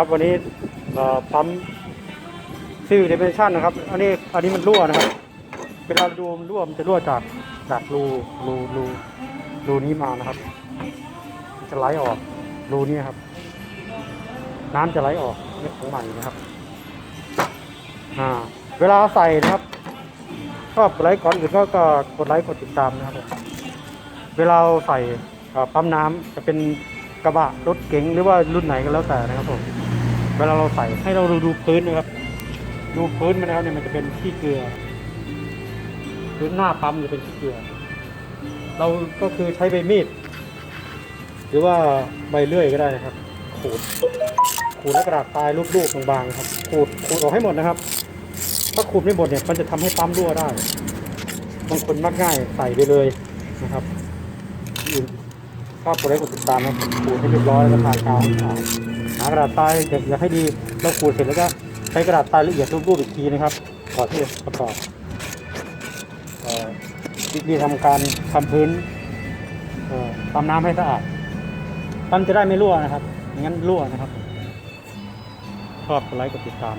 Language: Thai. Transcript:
ครับวันนี้ปั๊มซิลเดเมชันนะครับ อันนี้อันนี้มันรั่วนะครับ เวลาดูมันรั่วมันจะรั่วจากจากรูรูรูรูนี้มานะครับ จะไหลออกรูนี้ครับ น้ำจะไหลออกเนี่ยของใหม่นะครับอ่าเวลาใส่นะครับก็กดไลค์ก่อนอื่นก็กดไลค์กดติดตามนะครับเวลาใส่ปั๊มน้ำจะเป็นกระบะรถเก๋งหรือว่ารุ่นไหนก็แล้วแต่นะครับผม เวลาเราใส่ให้เราดูดูพื้นนะครับ ดูพื้นมันแล้วเนี่ยมันจะเป็นขี้เกลือพื้นหน้าปั๊มจะเป็นขี้เกลือ เราก็คือใช้ใบมีด หรือว่าใบเลื่อยก็ได้นะครับ ขูด ขูดแล้วกระดาษทรายรูปๆบางๆครับ ขูดขูดออกให้หมดนะครับ ถ้าขูดไม่หมดเนี่ยมันจะทำให้ปั๊มรั่วได้บางคนมักง่ายใส่ไปเลยนะครับอื่นก็กดไลค์กดติดตามนะครับขูดให้เรียบร้อยแล้วก็ทากาวให้สะอากระดาษทรายอย่ากให้ดีเราขูดเสร็จแล้วก็ใช้กระดาษทรายละเอียดรูปๆอีกทีนะครับก่อนที่จะประกอบวิธีทำการทำพื้นทำน้ำให้สะอาดปั๊มจะได้ไม่รั่วนะครับไม่งั้นรั่วนะครับชอบกดไลค์กดติดตาม